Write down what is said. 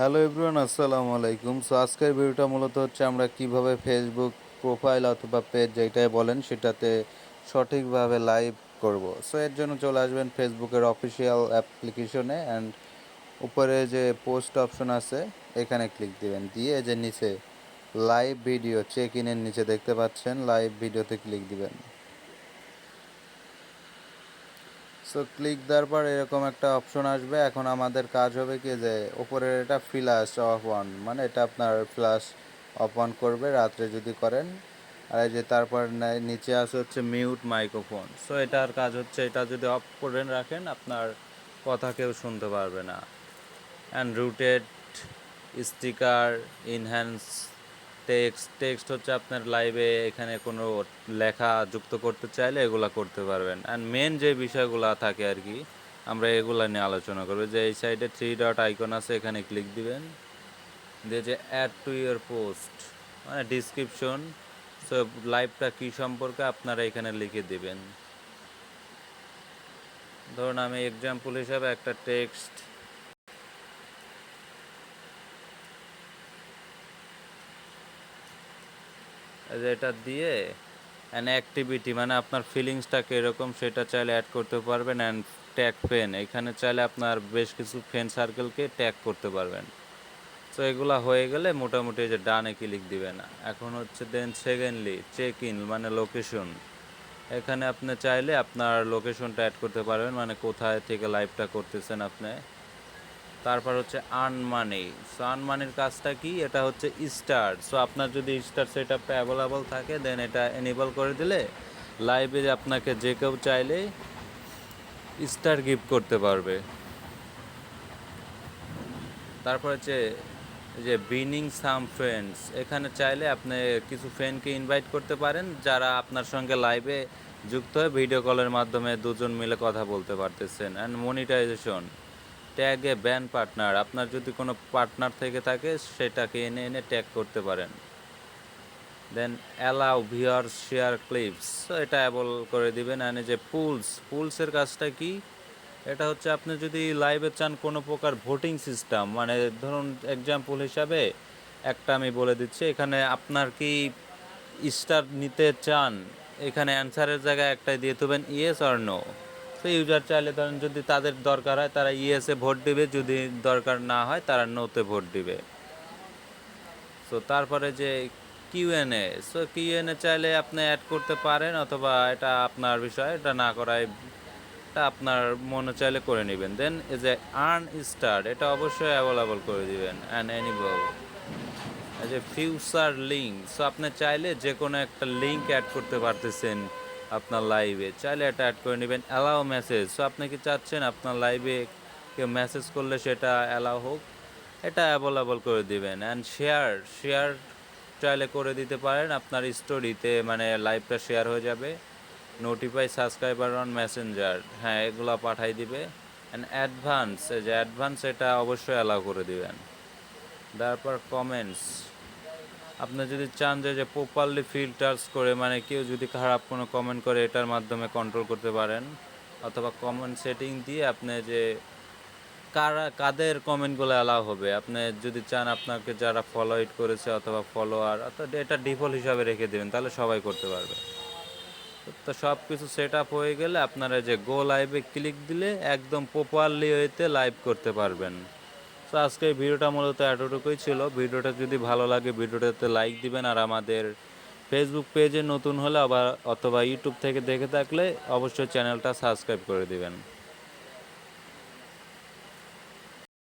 Hello everyone, আসসালামু আলাইকুম। So আজকের ভিডিওটা মূলত হচ্ছে আমরা কীভাবে ফেসবুক প্রোফাইল অথবা পেজ যেটাই বলেন সেটাতে সঠিকভাবে লাইভ করব। সো এর জন্য চলে আসবেন ফেসবুকের অফিসিয়াল অ্যাপ্লিকেশনে অ্যান্ড উপরে যে পোস্ট অপশন আছে, এখানে ক্লিক দিবেন। দিয়ে যে নিচে লাইভ ভিডিও চেক ইনের নিচে দেখতে পাচ্ছেন লাইভ ভিডিওতে ক্লিক দিবেন। সো ক্লিক দেওয়ার পর এরকম একটা অপশন আসবে। এখন আমাদের কাজ হবে কি যে, উপরের এটা ফ্ল্যাশ অফ অন মানে এটা আপনার ফ্ল্যাশ অফ অন করবে রাত্রে যদি করেন। আর এই যে তারপর নিচে আসে হচ্ছে মিউট মাইক্রোফোন সো এটার কাজ হচ্ছে, এটা যদি অফ করে রাখেন, আপনার কথা কেউ শুনতে পারবে না। And rooted sticker enhance text text হচ্ছে আপনার লাইভে এখানে কোনো লেখা যুক্ত করতে চাইলে এগুলা করতে পারবেন। অ্যান্ড মেন যে বিষয়গুলো থাকে আর কি, আমরা এগুলা নিয়ে আলোচনা করব। যে এই সাইডে থ্রি ডট আইকন আছে, এখানে ক্লিক দিবেন। দিয়ে যে অ্যাড টু ইয়ার পোস্ট মানে ডিসক্রিপশন সো লাইভটা কী সম্পর্কে আপনারা এখানে লিখে দিবেন। ধরুন আমি এক্সাম্পল হিসাবে একটা টেক্সট এটা দিয়ে অ্যান অ্যাক্টিভিটি মানে আপনার ফিলিংসটা কীরকম সেটা চাইলে অ্যাড করতে পারবেন অ্যান্ড ট্যাগ ফ্রেন এখানে চাইলে আপনার বেশ কিছু ফ্রেন্ড সার্কেলকে ট্যাগ করতে পারবেন। তো এগুলা হয়ে গেলে মোটামুটি যে ডানে ক্লিক দিবেন। এখন হচ্ছে দেন সেকেন্ডলি চেক ইন মানে লোকেশন এখানে আপনি চাইলে আপনার লোকেশনটা অ্যাড করতে পারবেন মানে কোথায় থেকে লাইভটা করতেছেন আপনি। তারপর হচ্ছে আর্ন মানি সো আর্ন মানির কাজটা কি? এটা হচ্ছে স্টার সো আপনার যদি স্টার সেট আপটা অ্যাভেলেবল থাকে দেন এটা এনেবল করে দিলে লাইভে আপনাকে যে কেউ চাইলে স্টার গিফট করতে পারবে। তারপর হচ্ছে যে বিনিং সাম ফ্রেন্ডস এখানে চাইলে আপনি কিছু ফ্রেন্ডকে ইনভাইট করতে পারেন, যারা আপনার সঙ্গে লাইভে যুক্ত হয়ে ভিডিও কলের মাধ্যমে দুজন মিলে কথা বলতে পারতেছেন। অ্যান্ড মনিটাইজেশন ট্যাগে ব্যান পার্টনার আপনার যদি কোনো পার্টনার থেকে থাকে, সেটাকে এনে এনে ট্যাগ করতে পারেন। Then allow viewer share clips এটা অ্যাবল করে দিবেন। এনে যে পুলস পুলসের কাজটা কি? এটা হচ্ছে আপনি যদি লাইভে চান কোনো প্রকার ভোটিং সিস্টেম মানে ধরুন এক্সাম্পল হিসাবে, একটা আমি বলে দিচ্ছি, এখানে আপনার কি স্টার নিতে চান, এখানে অ্যান্সারের জায়গায় একটাই দিয়ে দেবেন ইয়েস আর নো তো ইউজার চাইলে ধরেন যদি তাদের দরকার হয়, তারা ইয়েসে ভোট দিবে, যদি দরকার না হয়, তারা নোতে ভোট দিবে। সো তারপরে যে কিউএনএ সো কিউএনএ চাইলে আপনি অ্যাড করতে পারেন, অথবা এটা আপনার বিষয়, এটা না করাই এটা আপনার মনে চাইলে করে নেবেন। Then as a earn star এটা অবশ্যই অ্যাভেলেবল করে দিবেন অ্যান্ড এই যে ফিউচার লিঙ্ক সো আপনি চাইলে যে কোনো একটা লিঙ্ক অ্যাড করতে পারতেছেন। আপনার লাইভে চাইলে এটা অ্যাড করে নেবেন অ্যালাও মেসেজ সো আপনি কি চাচ্ছেন আপনার লাইভে কেউ মেসেজ করলে সেটা অ্যালাও হোক, এটা অ্যাভেলেবল করে দিবেন। অ্যান্ড শেয়ার শেয়ার চাইলে করে দিতে পারেন। আপনার স্টোরিতে মানে লাইভটা শেয়ার হয়ে যাবে। নোটিফাই সাবস্ক্রাইবার অন মেসেঞ্জার হ্যাঁ এগুলো পাঠাই দিবে। অ্যান্ড অ্যাডভান্স যে অ্যাডভান্স এটা অবশ্যই অ্যালাউ করে দিবেন। তারপর কমেন্টস আপনি যদি চান যে প্রপারলি ফিল্টার্স করে মানে কেউ যদি খারাপ কোনো কমেন্ট করে, এটার মাধ্যমে কন্ট্রোল করতে পারেন, অথবা কমেন্ট সেটিং দিয়ে আপনি যে কারা, কাদের কমেন্টগুলো অ্যালাউ হবে, আপনি যদি চান আপনাকে যারা ফলো ইট করেছে অথবা ফলোয়ার অর্থাৎ এটা ডিফল্ট হিসাবে রেখে দেবেন, তাহলে সবাই করতে পারবে। তো সব কিছু সেট আপ হয়ে গেলে আপনারা যে গো লাইভে ক্লিক দিলে একদম প্রপারলি ওয়েতে লাইভ করতে পারবেন। তো আজকে ভিডিওটা মূলত এতটুকুই ছিল। ভিডিওটা যদি ভালো লাগে, ভিডিওটাতে লাইক দিবেন আর আমাদের ফেসবুক পেজে নতুন হলে আবার অথবা ইউটিউব থেকে দেখে থাকলে অবশ্যই চ্যানেলটা সাবস্ক্রাইব করে দিবেন।